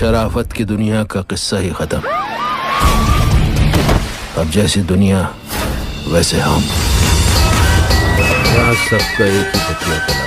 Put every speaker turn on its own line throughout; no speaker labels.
शराफत की दुनिया का किस्सा ही खत्म। अब जैसी दुनिया, वैसे हम। यहाँ सबका एक ही तकिया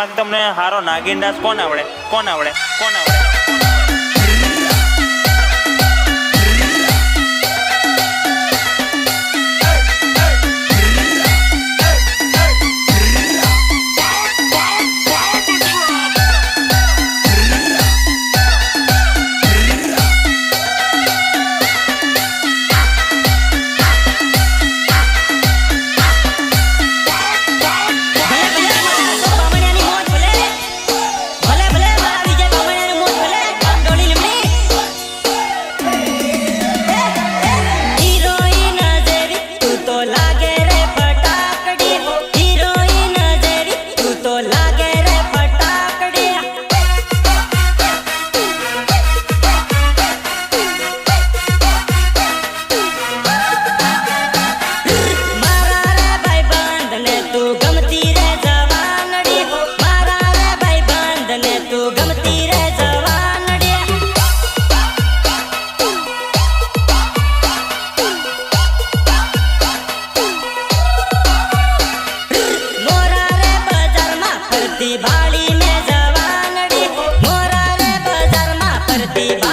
ચાલો તમને સારો નાગિન ડાન્સ કોણ આવડે? કોણ આવડે? કોણ આવડે
happy.